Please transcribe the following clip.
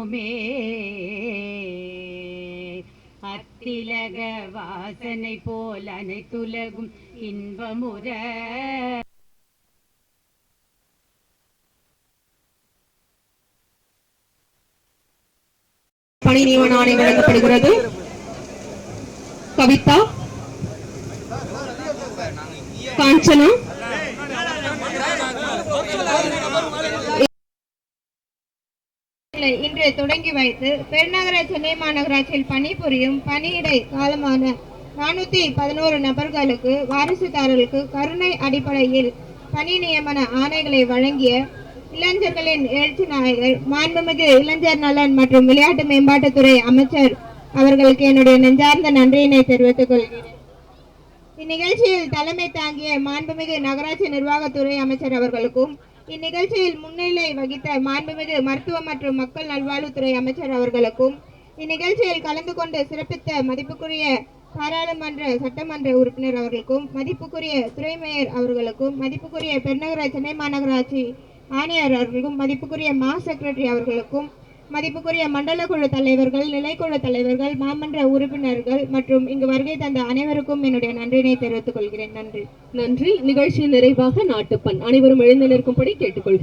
இன்பமுமே அத்திலக வாசனை போல் அனைத்துலகும் இன்பமுற. பணி நியமன ஆணை வழங்கப்படுகிறது. கவிதா. காஞ்சனா. இன்று தொடங்கி வைத்து பெருநகர சென்னை மாநகராட்சியில் பணிபுரியும் பணியிடை காலமான நானூத்தி பதினோரு நபர்களுக்கு வாரிசுதாரர்களுக்கு கருணை அடிப்படையில் பணி நியமன ஆணைகளை வழங்கிய இளைஞர்களின் எழுச்சி நாயகர் மாண்புமிகு இளைஞர் நலன் மற்றும் விளையாட்டு மேம்பாட்டுத்துறை அமைச்சர் அவர்களுக்கு என்னுடைய நெஞ்சார்ந்த நன்றியினை தெரிவித்துக் கொள்கிறேன். இந்நிகழ்ச்சியில் தலைமை தாங்கிய மாண்புமிகு நகராட்சி நிர்வாகத்துறை அமைச்சர் அவர்களுக்கும் இந்நிகழ்ச்சியில் முன்னிலை வகித்த மாண்புமிகு மருத்துவ மற்றும் மக்கள் நல்வாழ்வுத்துறை அமைச்சர் அவர்களுக்கும் இந்நிகழ்ச்சியில் கலந்து கொண்டு சிறப்பித்த மதிப்புக்குரிய பாராளுமன்ற சட்டமன்ற உறுப்பினர் அவர்களுக்கும் மதிப்புக்குரிய துறை மேயர் அவர்களுக்கும் மதிப்புக்குரிய பெருநகர சென்னை மாநகராட்சி ஆணையர் அவர்களுக்கும் மதிப்புக்குரிய மா செக்ரட்டரி அவர்களுக்கும் மதிப்புக்குரிய மண்டல குழு தலைவர்கள் நிலைக்குழு தலைவர்கள் மாமன்ற உறுப்பினர்கள் மற்றும் இங்கு வருகை தந்த அனைவருக்கும் என்னுடைய நன்றினை தெரிவித்துக் கொள்கிறேன். நன்றி. நன்றி. நிகழ்ச்சியின் நிறைவாக நாட்டுப்பண் அனைவரும் எழுந்து நிற்கும்படி கேட்டுக்கொள்கிறேன்.